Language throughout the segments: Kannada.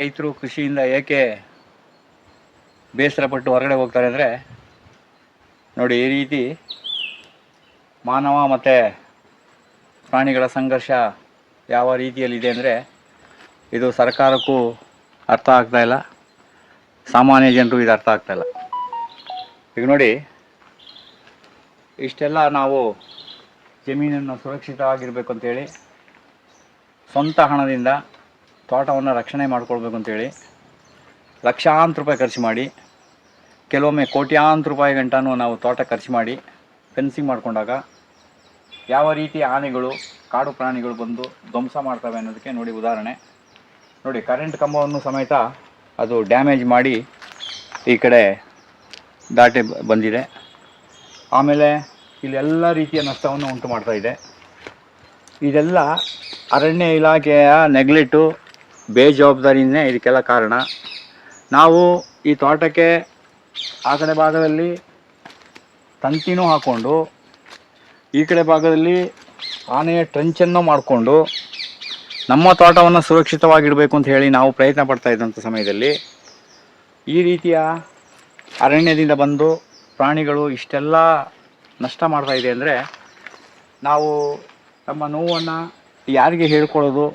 ರೈತರು ಕೃಷಿಯಿಂದ ಏಕೆ ಬೇಸರ ಪಟ್ಟು ಹೊರಗಡೆ ಹೋಗ್ತಾರೆ ಅಂದರೆ, ನೋಡಿ ಈ ರೀತಿ ಮಾನವ ಮತ್ತು ಪ್ರಾಣಿಗಳ ಸಂಘರ್ಷ ಯಾವ ರೀತಿಯಲ್ಲಿದೆ ಅಂದರೆ, ಇದು ಸರ್ಕಾರಕ್ಕೂ ಅರ್ಥ ಆಗ್ತಾ ಇಲ್ಲ. ಸಾಮಾನ್ಯ ಜನರು ಇದು ಅರ್ಥ ಆಗ್ತಾ ಇಲ್ಲ. ಈಗ ನೋಡಿ, ಇಷ್ಟೆಲ್ಲ ನಾವು ಜಮೀನನ್ನು ಸುರಕ್ಷಿತವಾಗಿರಬೇಕು ಅಂತೇಳಿ ಸ್ವಂತ ಹಣದಿಂದ ತೋಟವನ್ನು ರಕ್ಷಣೆ ಮಾಡ್ಕೊಳ್ಬೇಕು ಅಂತೇಳಿ ಲಕ್ಷಾಂತರ ರೂಪಾಯಿ ಖರ್ಚು ಮಾಡಿ, ಕೆಲವೊಮ್ಮೆ ಕೋಟ್ಯಾಂತರ ರೂಪಾಯಿ ಗಂಟನೂ ನಾವು ತೋಟ ಖರ್ಚು ಮಾಡಿ ಫೆನ್ಸಿಂಗ್ ಮಾಡಿಕೊಂಡಾಗ ಯಾವ ರೀತಿ ಆನೆಗಳು, ಕಾಡು ಪ್ರಾಣಿಗಳು ಬಂದು ಧ್ವಂಸ ಮಾಡ್ತವೆ ಅನ್ನೋದಕ್ಕೆ ನೋಡಿ ಉದಾಹರಣೆ. ನೋಡಿ ಕರೆಂಟ್ ಕಂಬವನ್ನು ಸಮೇತ ಅದು ಡ್ಯಾಮೇಜ್ ಮಾಡಿ ಈ ಕಡೆ ದಾಟಿ ಬಂದಿದೆ. ಆಮೇಲೆ ಇಲ್ಲೆಲ್ಲ ರೀತಿಯ ನಷ್ಟವನ್ನು ಉಂಟು ಮಾಡ್ತಾಯಿದೆ ಇದೆ. ಇದೆಲ್ಲ ಅರಣ್ಯ ಇಲಾಖೆಯ ನೆಗ್ಲೆಟು ಬೇಜವಾಬ್ದಾರಿನೇ ಇದಕ್ಕೆಲ್ಲ ಕಾರಣ. ನಾವು ಈ ತೋಟಕ್ಕೆ ಆ ಕಡೆ ಭಾಗದಲ್ಲಿ ತಂತಿನೂ ಹಾಕ್ಕೊಂಡು ಈ ಕಡೆ ಭಾಗದಲ್ಲಿ ಆನೆಯ ಟ್ರಂಚನ್ನು ಮಾಡಿಕೊಂಡು ನಮ್ಮ ತೋಟವನ್ನು ಸುರಕ್ಷಿತವಾಗಿಡಬೇಕು ಅಂತ ಹೇಳಿ ನಾವು ಪ್ರಯತ್ನ ಪಡ್ತಾ ಇದ್ದಂಥ ಸಮಯದಲ್ಲಿ ಈ ರೀತಿಯ ಅರಣ್ಯದಿಂದ ಬಂದು ಪ್ರಾಣಿಗಳು ಇಷ್ಟೆಲ್ಲ ನಷ್ಟ ಮಾಡ್ತಾ ಇದೆ ಅಂದರೆ ನಾವು ನಮ್ಮ ನೋವನ್ನು ಯಾರಿಗೆ ಹೇಳ್ಕೊಳ್ಳೋದು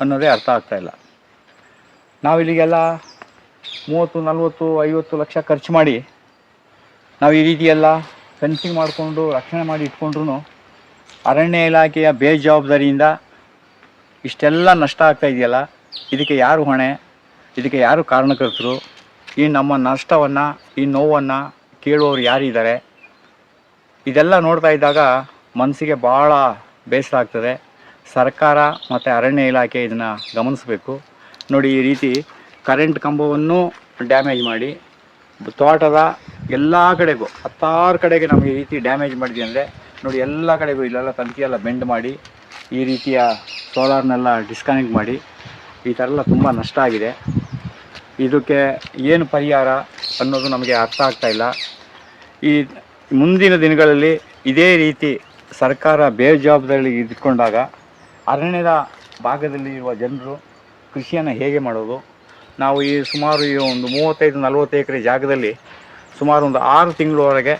ಅನ್ನೋದೇ ಅರ್ಥ ಆಗ್ತಾ ಇಲ್ಲ. ನಾವು ಇಲ್ಲಿಗೆಲ್ಲ ಮೂವತ್ತು, ನಲ್ವತ್ತು, ಐವತ್ತು ಲಕ್ಷ ಖರ್ಚು ಮಾಡಿ ನಾವು ಈ ರೀತಿಯೆಲ್ಲ ಫೆನ್ಸಿಂಗ್ ಮಾಡಿಕೊಂಡು ರಕ್ಷಣೆ ಮಾಡಿ ಇಟ್ಕೊಂಡ್ರು ಅರಣ್ಯ ಇಲಾಖೆಯ ಬೇಜವಾಬ್ದಾರಿಯಿಂದ ಇಷ್ಟೆಲ್ಲ ನಷ್ಟ ಆಗ್ತಾ ಇದೆಯಲ್ಲ, ಇದಕ್ಕೆ ಯಾರು ಹೊಣೆ, ಇದಕ್ಕೆ ಯಾರು ಕಾರಣಕರ್ತರು? ಈ ನಮ್ಮ ನಷ್ಟವನ್ನು, ಈ ನೋವನ್ನು ಕೇಳುವವರು ಯಾರಿದ್ದಾರೆ? ಇದೆಲ್ಲ ನೋಡ್ತಾ ಇದ್ದಾಗ ಮನಸ್ಸಿಗೆ ಭಾಳ ಬೇಸರ ಆಗ್ತದೆ. ಸರ್ಕಾರ ಮತ್ತು ಅರಣ್ಯ ಇಲಾಖೆ ಇದನ್ನು ಗಮನಿಸಬೇಕು. ನೋಡಿ ಈ ರೀತಿ ಕರೆಂಟ್ ಕಂಬವನ್ನು ಡ್ಯಾಮೇಜ್ ಮಾಡಿ, ತೋಟದ ಎಲ್ಲ ಕಡೆಗೂ, ಹತ್ತಾರು ಕಡೆಗೆ ನಮಗೆ ಈ ರೀತಿ ಡ್ಯಾಮೇಜ್ ಮಾಡಿದೆ ಅಂದರೆ, ನೋಡಿ ಎಲ್ಲ ಕಡೆಗೂ ಇಲ್ಲೆಲ್ಲ ತಂತಿಯೆಲ್ಲ ಬೆಂಡ್ ಮಾಡಿ, ಈ ರೀತಿಯ ಸೋಲಾರ್ನೆಲ್ಲ ಡಿಸ್ಕನೆಕ್ಟ್ ಮಾಡಿ, ಈ ಥರ ಎಲ್ಲ ತುಂಬ ನಷ್ಟ ಆಗಿದೆ. ಇದಕ್ಕೆ ಏನು ಪರಿಹಾರ ಅನ್ನೋದು ನಮಗೆ ಅರ್ಥ ಆಗ್ತಾ ಇಲ್ಲ. ಈ ಮುಂದಿನ ದಿನಗಳಲ್ಲಿ ಇದೇ ರೀತಿ ಸರ್ಕಾರ ಬೇಜವಾಬ್ದಾರಿ ಇದ್ಕೊಂಡಾಗ, ಅರಣ್ಯದ ಭಾಗದಲ್ಲಿ ಇರುವ ಜನರು ಕೃಷಿಯನ್ನು ಹೇಗೆ ಮಾಡೋದು? ನಾವು ಈ ಸುಮಾರು ಈ ಒಂದು ಮೂವತ್ತೈದು ನಲವತ್ತು ಎಕರೆ ಜಾಗದಲ್ಲಿ ಸುಮಾರು ಒಂದು ಆರು ತಿಂಗಳವರೆಗೆ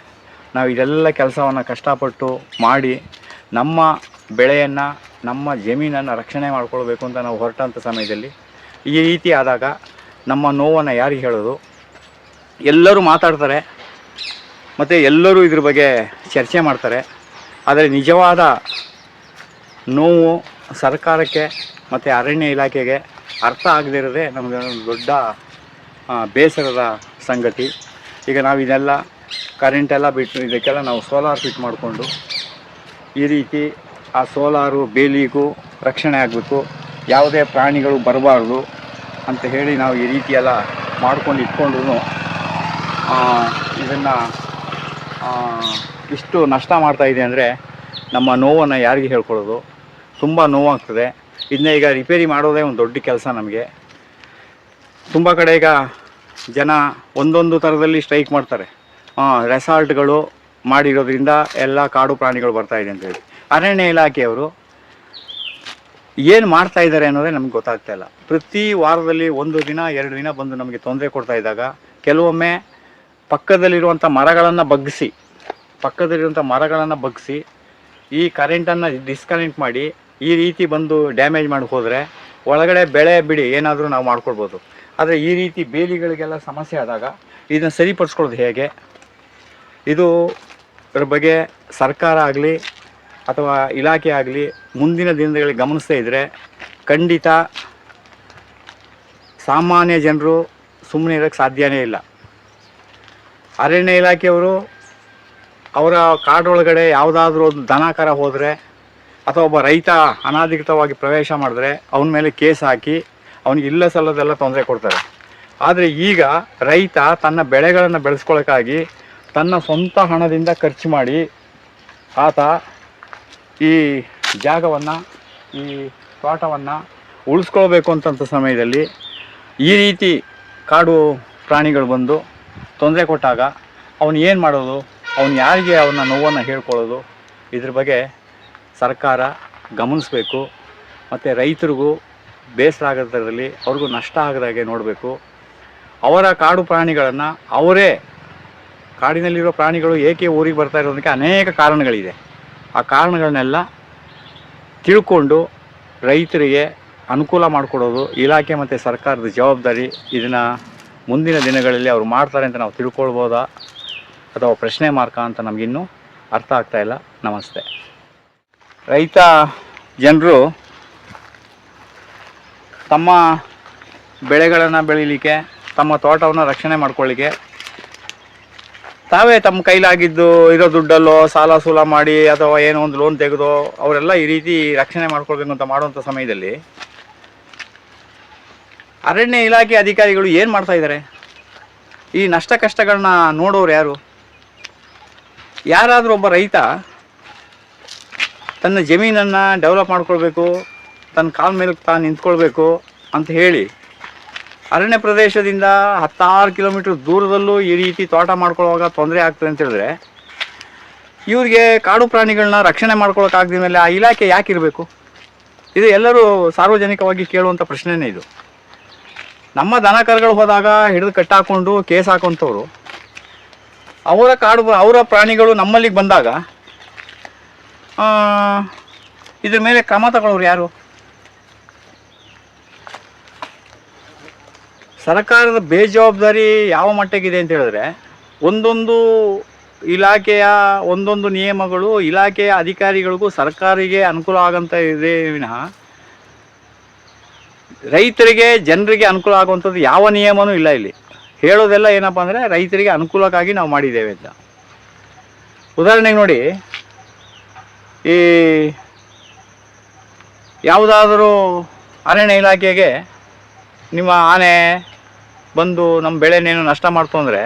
ನಾವು ಇದೆಲ್ಲ ಕೆಲಸವನ್ನು ಕಷ್ಟಪಟ್ಟು ಮಾಡಿ ನಮ್ಮ ಬೆಳೆಯನ್ನು, ನಮ್ಮ ಜಮೀನನ್ನು ರಕ್ಷಣೆ ಮಾಡ್ಕೊಳ್ಬೇಕು ಅಂತ ನಾವು ಹೊರಟಂಥ ಸಮಯದಲ್ಲಿ ಈ ರೀತಿ ಆದಾಗ ನಮ್ಮ ನೋವನ್ನು ಯಾರಿಗೆ ಹೇಳೋದು? ಎಲ್ಲರೂ ಮಾತಾಡ್ತಾರೆ, ಮತ್ತು ಎಲ್ಲರೂ ಇದ್ರ ಬಗ್ಗೆ ಚರ್ಚೆ ಮಾಡ್ತಾರೆ. ಆದರೆ ನಿಜವಾದ ನೋವು ಸರ್ಕಾರಕ್ಕೆ ಮತ್ತು ಅರಣ್ಯ ಇಲಾಖೆಗೆ ಅರ್ಥ ಆಗದಿರೋದೇ ನಮಗೆ ಒಂದು ದೊಡ್ಡ ಬೇಸರದ ಸಂಗತಿ. ಈಗ ನಾವು ಇದೆಲ್ಲ ಕರೆಂಟೆಲ್ಲ ಬಿಟ್ಟು ಇದಕ್ಕೆಲ್ಲ ನಾವು ಸೋಲಾರ್ ಫಿಟ್ ಮಾಡಿಕೊಂಡು ಈ ರೀತಿ ಆ ಸೋಲಾರು ಬೇಲಿಗೂ ರಕ್ಷಣೆ ಆಗಬೇಕು. ಯಾವುದೇ ಪ್ರಾಣಿಗಳು ಬರಬಾರ್ದು ಅಂತ ಹೇಳಿ ನಾವು ಈ ರೀತಿಯೆಲ್ಲ ಮಾಡ್ಕೊಂಡು ಇಟ್ಕೊಂಡ್ರು ಇದನ್ನು ಇಷ್ಟು ನಷ್ಟ ಮಾಡ್ತಾಯಿದೆ ಅಂದರೆ ನಮ್ಮ ನೋವನ್ನು ಯಾರಿಗೆ ಹೇಳ್ಕೊಳ್ಳೋದು? ತುಂಬ ನೋವಾಗ್ತದೆ. ಇದನ್ನ ಈಗ ರಿಪೇರಿ ಮಾಡೋದೇ ಒಂದು ದೊಡ್ಡ ಕೆಲಸ ನಮಗೆ. ತುಂಬ ಕಡೆ ಈಗ ಜನ ಒಂದೊಂದು ಥರದಲ್ಲಿ ಸ್ಟ್ರೈಕ್ ಮಾಡ್ತಾರೆ. ರೆಸಾರ್ಟ್ಗಳು ಮಾಡಿರೋದ್ರಿಂದ ಎಲ್ಲ ಕಾಡು ಪ್ರಾಣಿಗಳು ಬರ್ತಾಯಿದೆ ಅಂತೇಳಿ ಅರಣ್ಯ ಇಲಾಖೆಯವರು ಏನು ಮಾಡ್ತಾ ಇದ್ದಾರೆ ಅನ್ನೋದೇ ನಮ್ಗೆ ಗೊತ್ತಾಗ್ತಾ ಇಲ್ಲ. ಪ್ರತಿ ವಾರದಲ್ಲಿ ಒಂದು ದಿನ, ಎರಡು ದಿನ ಬಂದು ನಮಗೆ ತೊಂದರೆ ಕೊಡ್ತಾ ಇದ್ದಾಗ ಕೆಲವೊಮ್ಮೆ ಪಕ್ಕದಲ್ಲಿರುವಂಥ ಮರಗಳನ್ನು ಬಗ್ಗಿಸಿ ಪಕ್ಕದಲ್ಲಿರುವಂಥ ಮರಗಳನ್ನು ಬಗ್ಗಿಸಿ ಈ ಕರೆಂಟನ್ನು ಡಿಸ್ಕನೆಕ್ಟ್ ಮಾಡಿ ಈ ರೀತಿ ಬಂದು ಡ್ಯಾಮೇಜ್ ಮಾಡಿ ಹೋದರೆ ಒಳಗಡೆ ಬೆಳೆ ಬಿಡಿ ಏನಾದರೂ ನಾವು ಮಾಡ್ಕೊಳ್ಬೋದು. ಆದರೆ ಈ ರೀತಿ ಬೇಲಿಗಳಿಗೆಲ್ಲ ಸಮಸ್ಯೆ ಆದಾಗ ಇದನ್ನು ಸರಿಪಡಿಸ್ಕೊಳ್ಳೋದು ಹೇಗೆ? ಇದು ಇದ್ರ ಬಗ್ಗೆ ಸರ್ಕಾರ ಆಗಲಿ ಅಥವಾ ಇಲಾಖೆ ಆಗಲಿ ಮುಂದಿನ ದಿನಗಳಲ್ಲಿ ಗಮನಿಸ್ತಾ ಇದ್ದರೆ ಖಂಡಿತ ಸಾಮಾನ್ಯ ಜನರು ಸುಮ್ಮನೆ ಇರೋಕ್ಕೆ ಸಾಧ್ಯನೇ ಇಲ್ಲ. ಅರಣ್ಯ ಇಲಾಖೆಯವರು ಅವರ ಕಾಡೊಳಗಡೆ ಯಾವುದಾದ್ರೂ ಒಂದು ದನ ಹೋದರೆ ಅಥವಾ ಒಬ್ಬ ರೈತ ಅನಾಧಿಕೃತವಾಗಿ ಪ್ರವೇಶ ಮಾಡಿದ್ರೆ ಅವನ ಮೇಲೆ ಕೇಸ್ ಹಾಕಿ ಅವನಿಗೆ ಇಲ್ಲ ಸಲ್ಲದೆಲ್ಲ ತೊಂದರೆ ಕೊಡ್ತಾರೆ. ಆದರೆ ಈಗ ರೈತ ತನ್ನ ಬೆಳೆಗಳನ್ನು ಬೆಳೆಸ್ಕೊಳ್ಳೋಕ್ಕಾಗಿ ತನ್ನ ಸ್ವಂತ ಹಣದಿಂದ ಖರ್ಚು ಮಾಡಿ ಆತ ಈ ಜಾಗವನ್ನು, ಈ ತೋಟವನ್ನು ಉಳಿಸ್ಕೊಳ್ಬೇಕು ಅಂತಂಥ ಸಮಯದಲ್ಲಿ ಈ ರೀತಿ ಕಾಡು ಪ್ರಾಣಿಗಳು ಬಂದು ತೊಂದರೆ ಕೊಟ್ಟಾಗ ಅವನು ಏನು ಮಾಡೋದು? ಅವನು ಯಾರಿಗೆ ಅವನ ನೋವನ್ನು ಹೇಳ್ಕೊಳ್ಳೋದು? ಇದ್ರ ಬಗ್ಗೆ ಸರ್ಕಾರ ಗಮನಿಸಬೇಕು, ಮತ್ತು ರೈತರಿಗೂ ಬೇಸರ ಆಗದ್ರಲ್ಲಿ ಅವ್ರಿಗೂ ನಷ್ಟ ಆಗದಾಗೆ ನೋಡಬೇಕು. ಅವರ ಕಾಡು ಪ್ರಾಣಿಗಳನ್ನು ಅವರೇ, ಕಾಡಿನಲ್ಲಿರೋ ಪ್ರಾಣಿಗಳು ಏಕೆ ಊರಿಗೆ ಬರ್ತಾ ಇರೋದಕ್ಕೆ ಅನೇಕ ಕಾರಣಗಳಿದೆ. ಆ ಕಾರಣಗಳನ್ನೆಲ್ಲ ತಿಳ್ಕೊಂಡು ರೈತರಿಗೆ ಅನುಕೂಲ ಮಾಡಿಕೊಡೋದು ಇಲಾಖೆ ಮತ್ತು ಸರ್ಕಾರದ ಜವಾಬ್ದಾರಿ ಇದನ್ನು ಮುಂದಿನ ದಿನಗಳಲ್ಲಿ ಅವರು ಮಾಡ್ತಾರೆ ಅಂತ ನಾವು ತಿಳ್ಕೊಳ್ಬೋದಾ ಅಥವಾ ಪ್ರಶ್ನೆ ಮಾರ್ಕ ಅಂತ ನಮಗಿನ್ನೂ ಅರ್ಥ ಆಗ್ತಾ ಇಲ್ಲ. ನಮಸ್ತೆ. ರೈತ ಜನರು ತಮ್ಮ ಬೆಳೆಗಳನ್ನು ಬೆಳೀಲಿಕ್ಕೆ, ತಮ್ಮ ತೋಟವನ್ನು ರಕ್ಷಣೆ ಮಾಡ್ಕೊಳ್ಳಿಕ್ಕೆ, ತಾವೇ ತಮ್ಮ ಕೈಲಾಗಿದ್ದು ಇರೋ ದುಡ್ಡಲ್ಲೋ ಸಾಲ ಸೂಲ ಮಾಡಿ ಅಥವಾ ಏನೋ ಒಂದು ಲೋನ್ ತೆಗೆದು ಅವರೆಲ್ಲ ಈ ರೀತಿ ರಕ್ಷಣೆ ಮಾಡ್ಕೊಳ್ಬೇಕು ಅಂತ ಮಾಡುವಂಥ ಸಮಯದಲ್ಲಿ ಅರಣ್ಯ ಇಲಾಖೆ ಅಧಿಕಾರಿಗಳು ಏನು ಮಾಡ್ತಾ ಇದ್ದಾರೆ? ಈ ನಷ್ಟ ಕಷ್ಟಗಳನ್ನ ನೋಡೋರು ಯಾರು? ಯಾರಾದರೂ ಒಬ್ಬ ರೈತ ತನ್ನ ಜಮೀನನ್ನು ಡೆವಲಪ್ ಮಾಡ್ಕೊಳ್ಬೇಕು, ತನ್ನ ಕಾಲ ಮೇಲೆ ತಾನು ನಿಂತ್ಕೊಳ್ಬೇಕು ಅಂತ ಹೇಳಿ ಅರಣ್ಯ ಪ್ರದೇಶದಿಂದ ಹತ್ತಾರು ಕಿಲೋಮೀಟ್ರ್ ದೂರದಲ್ಲೂ ಈ ರೀತಿ ತೋಟ ಮಾಡ್ಕೊಳ್ಳುವಾಗ ತೊಂದರೆ ಆಗ್ತದೆ ಅಂತ ಹೇಳಿದ್ರೆ ಇವ್ರಿಗೆ ಕಾಡು ಪ್ರಾಣಿಗಳನ್ನ ರಕ್ಷಣೆ ಮಾಡ್ಕೊಳಕ್ಕಾಗದ ಮೇಲೆ ಆ ಇಲಾಖೆ ಯಾಕೆ ಇರಬೇಕು? ಇದು ಎಲ್ಲರೂ ಸಾರ್ವಜನಿಕವಾಗಿ ಕೇಳುವಂಥ ಪ್ರಶ್ನೆನೇ ಇದು. ನಮ್ಮ ದನ ಕರುಗಳು ಹೋದಾಗ ಹಿಡಿದು ಕಟ್ಟಾಕೊಂಡು ಕೇಸ್ ಹಾಕೊಂಥವ್ರು ಅವರ ಕಾಡು, ಅವರ ಪ್ರಾಣಿಗಳು ನಮ್ಮಲ್ಲಿಗೆ ಬಂದಾಗ ಇದ್ರ ಮೇಲೆ ಕ್ರಮ ತಗೊಳ್ಳೋರು ಯಾರು? ಸರ್ಕಾರದ ಬೇಜವಾಬ್ದಾರಿ ಯಾವ ಮಟ್ಟಕ್ಕಿದೆ ಅಂತ ಹೇಳಿದ್ರೆ, ಒಂದೊಂದು ಇಲಾಖೆಯ ಒಂದೊಂದು ನಿಯಮಗಳು ಇಲಾಖೆಯ ಅಧಿಕಾರಿಗಳಿಗೂ ಸರ್ಕಾರಿಗೆ ಅನುಕೂಲ ಆಗಂತ ಇದೆ ವಿನಃ, ರೈತರಿಗೆ ಜನರಿಗೆ ಅನುಕೂಲ ಆಗುವಂಥದ್ದು ಯಾವ ನಿಯಮನೂ ಇಲ್ಲ ಇಲ್ಲಿ. ಹೇಳೋದೆಲ್ಲ ಏನಪ್ಪ ಅಂದರೆ ರೈತರಿಗೆ ಅನುಕೂಲಕ್ಕಾಗಿ ನಾವು ಮಾಡಿದ್ದೇವೆ ಅಂತ. ಉದಾಹರಣೆಗೆ ನೋಡಿ ಈ ಯಾವುದಾದರೂ ಅರಣ್ಯ ಇಲಾಖೆಗೆ ನಿಮ್ಮ ಆನೆ ಬಂದು ನಮ್ಮ ಬೆಳೆನೇನು ನಷ್ಟ ಮಾಡ್ತು ಅಂದರೆ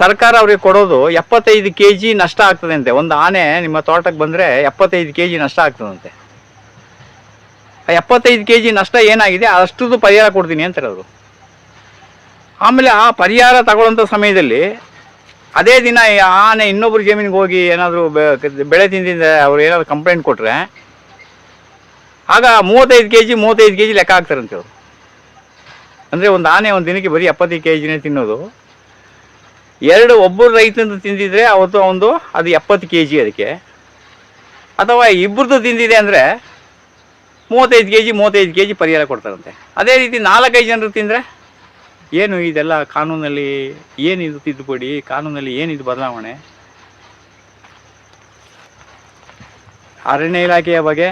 ಸರ್ಕಾರ ಅವ್ರಿಗೆ ಕೊಡೋದು ಎಪ್ಪತ್ತೈದು ಕೆ ಜಿ ನಷ್ಟ ಆಗ್ತದೆ ಅಂತೆ ಒಂದು ಆನೆ ನಿಮ್ಮ ತೋಟಕ್ಕೆ ಬಂದರೆ ಎಪ್ಪತ್ತೈದು ಕೆ ಜಿ ನಷ್ಟ ಆಗ್ತದಂತೆ. ಆ ಎಪ್ಪತ್ತೈದು ಕೆ ಜಿ ನಷ್ಟ ಏನಾಗಿದೆ? ಅಷ್ಟುದು ಪರಿಹಾರ ಕೊಡ್ತೀನಿ ಅಂತಾರೆ ಅವರು. ಆಮೇಲೆ ಆ ಪರಿಹಾರ ತಗೊಳ್ಳೋಂಥ ಸಮಯದಲ್ಲಿ ಅದೇ ದಿನ ಆನೆ ಇನ್ನೊಬ್ರು ಜಮೀನಿಗೆ ಹೋಗಿ ಏನಾದರೂ ಬೆಳೆ ತಿಂದಿಂದ ಅವ್ರು ಏನಾದರೂ ಕಂಪ್ಲೇಂಟ್ ಕೊಟ್ಟರೆ ಆಗ ಮೂವತ್ತೈದು ಕೆ ಜಿ ಮೂವತ್ತೈದು ಕೆ ಜಿ ಲೆಕ್ಕ ಹಾಕ್ತಾರಂತೆ ಅವರು. ಅಂದರೆ ಒಂದು ಆನೆ ಒಂದು ದಿನಕ್ಕೆ ಬರೀ ಎಪ್ಪತ್ತೈದು ಕೆ ಜಿನೇ ತಿನ್ನೋದು. ಎರಡು ಒಬ್ಬರು ರೈತಂದು ತಿಂದಿದ್ರೆ ಅವತ್ತು ಒಂದು, ಅದು ಎಪ್ಪತ್ತು ಕೆ ಜಿ ಅದಕ್ಕೆ. ಅಥವಾ ಇಬ್ಬರದ್ದು ತಿಂದಿದೆ ಅಂದರೆ ಮೂವತ್ತೈದು ಕೆ ಜಿ ಮೂವತ್ತೈದು ಕೆ ಜಿ ಪರಿಹಾರ ಕೊಡ್ತಾರಂತೆ. ಅದೇ ರೀತಿ ನಾಲ್ಕೈದು ಜನರು ತಿಂದರೆ ಏನು ಇದೆಲ್ಲ ಕಾನೂನಲ್ಲಿ ಏನಿದು ತಿದ್ದುಪಡಿ, ಕಾನೂನಲ್ಲಿ ಏನಿದು ಬದಲಾವಣೆ? ಅರಣ್ಯ ಇಲಾಖೆಯ ಬಗ್ಗೆ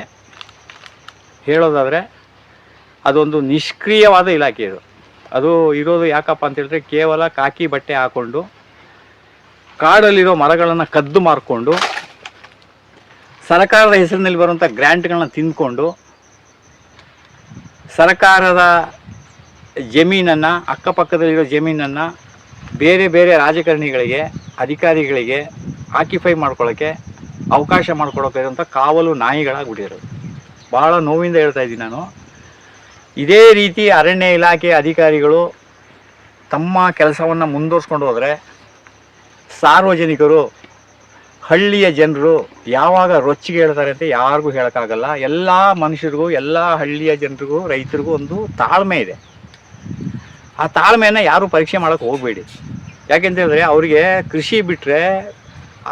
ಹೇಳೋದಾದರೆ ಅದೊಂದು ನಿಷ್ಕ್ರಿಯವಾದ ಇಲಾಖೆ ಇದು. ಅದು ಇರೋದು ಯಾಕಪ್ಪ ಅಂತ ಹೇಳಿದ್ರೆ ಕೇವಲ ಕಾಕಿ ಬಟ್ಟೆ ಹಾಕ್ಕೊಂಡು ಕಾಡಲ್ಲಿರೋ ಮರಗಳನ್ನು ಕದ್ದು ಮಾರ್ಕೊಂಡು ಸರ್ಕಾರದ ಹೆಸರಿನಲ್ಲಿ ಬರುವಂಥ ಗ್ರ್ಯಾಂಟ್ಗಳನ್ನ ತಿಂದ್ಕೊಂಡು ಸರ್ಕಾರದ ಜಮೀನನ್ನು, ಅಕ್ಕಪಕ್ಕದಲ್ಲಿರೋ ಜಮೀನನ್ನು ಬೇರೆ ಬೇರೆ ರಾಜಕಾರಣಿಗಳಿಗೆ, ಅಧಿಕಾರಿಗಳಿಗೆ ಆಕ್ಯುಪೈ ಮಾಡ್ಕೊಳ್ಳೋಕ್ಕೆ ಅವಕಾಶ ಮಾಡ್ಕೊಳಕ್ಕೆ ಇರುವಂಥ ಕಾವಲು ನಾಯಿಗಳಾಗ್ಬಿಟ್ಟಿರೋದು ಭಾಳ ನೋವಿಂದ ಹೇಳ್ತಾ ಇದ್ದೀನಿ ನಾನು. ಇದೇ ರೀತಿ ಅರಣ್ಯ ಇಲಾಖೆ ಅಧಿಕಾರಿಗಳು ತಮ್ಮ ಕೆಲಸವನ್ನು ಮುಂದುವರ್ಸ್ಕೊಂಡು ಹೋದರೆ ಸಾರ್ವಜನಿಕರು, ಹಳ್ಳಿಯ ಜನರು ಯಾವಾಗ ರೊಚ್ಚಿಗೆ ಹೇಳ್ತಾರೆ ಅಂತ ಯಾರಿಗೂ ಹೇಳೋಕ್ಕಾಗಲ್ಲ. ಎಲ್ಲ ಮನುಷ್ಯರಿಗೂ, ಎಲ್ಲ ಹಳ್ಳಿಯ ಜನರಿಗೂ, ರೈತರಿಗೂ ಒಂದು ತಾಳ್ಮೆ ಇದೆ. ಆ ತಾಳ್ಮೆಯನ್ನು ಯಾರೂ ಪರೀಕ್ಷೆ ಮಾಡೋಕೆ ಹೋಗಬೇಡಿ. ಯಾಕೆಂತ ಹೇಳಿದ್ರೆ ಅವರಿಗೆ ಕೃಷಿ ಬಿಟ್ಟರೆ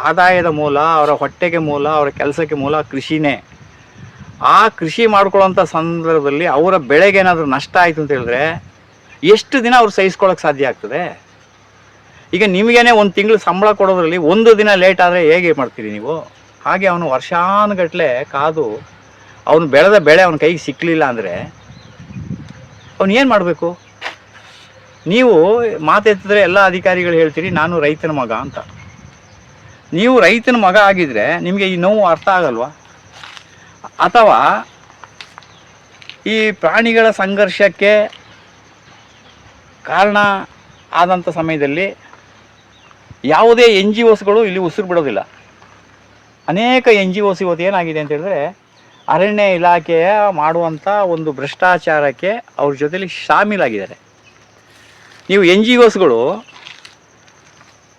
ಆದಾಯದ ಮೂಲ, ಅವರ ಹೊಟ್ಟೆಗೆ ಮೂಲ, ಅವರ ಕೆಲಸಕ್ಕೆ ಮೂಲ ಕೃಷಿನೇ. ಆ ಕೃಷಿ ಮಾಡ್ಕೊಳ್ಳೋಂಥ ಸಂದರ್ಭದಲ್ಲಿ ಅವರ ಬೆಳೆಗೆ ಏನಾದರೂ ನಷ್ಟ ಆಯಿತು ಅಂತ ಹೇಳಿದ್ರೆ ಎಷ್ಟು ದಿನ ಅವ್ರು ಸಹಿಸ್ಕೊಳ್ಳೋಕೆ ಸಾಧ್ಯ ಆಗ್ತದೆ? ಈಗ ನಿಮಗೇನೆ ಒಂದು ತಿಂಗಳು ಸಂಬಳ ಕೊಡೋದ್ರಲ್ಲಿ ಒಂದು ದಿನ ಲೇಟ್ ಆದರೆ ಹೇಗೆ ಮಾಡ್ತೀರಿ ನೀವು? ಹಾಗೆ ಅವನು ವರ್ಷಾನುಗಟ್ಟಲೆ ಕಾದು ಅವನು ಬೆಳೆದ ಬೆಳೆ ಅವನ ಕೈಗೆ ಸಿಕ್ಕಲಿಲ್ಲ ಅಂದರೆ ಅವನು ಏನು ಮಾಡಬೇಕು? ನೀವು ಮಾತೆತ್ತಿದ್ರೆ ಎಲ್ಲ ಅಧಿಕಾರಿಗಳು ಹೇಳ್ತೀರಿ, ನಾನು ರೈತನ ಮಗ ಅಂತ. ನೀವು ರೈತನ ಮಗ ಆಗಿದ್ರೆ ನಿಮಗೆ ಈ ನೋವು ಅರ್ಥ ಆಗಲ್ವಾ? ಅಥವಾ ಈ ಪ್ರಾಣಿಗಳ ಸಂಘರ್ಷಕ್ಕೆ ಕಾರಣ ಆದಂಥ ಸಮಯದಲ್ಲಿ ಯಾವುದೇ ಎನ್ ಜಿ ಒಸ್ಗಳು ಇಲ್ಲಿ ಉಸಿರು ಬಿಡೋದಿಲ್ಲ. ಅನೇಕ ಎನ್ ಜಿ ಓಸ್ ಇವತ್ತು ಏನಾಗಿದೆ ಅಂತ ಹೇಳಿದ್ರೆ, ಅರಣ್ಯ ಇಲಾಖೆಯ ಮಾಡುವಂಥ ಒಂದು ಭ್ರಷ್ಟಾಚಾರಕ್ಕೆ ಅವ್ರ ಜೊತೆಲಿ ಶಾಮೀಲಾಗಿದ್ದಾರೆ. ನೀವು ಎನ್ ಜಿ ಒಸ್ಗಳು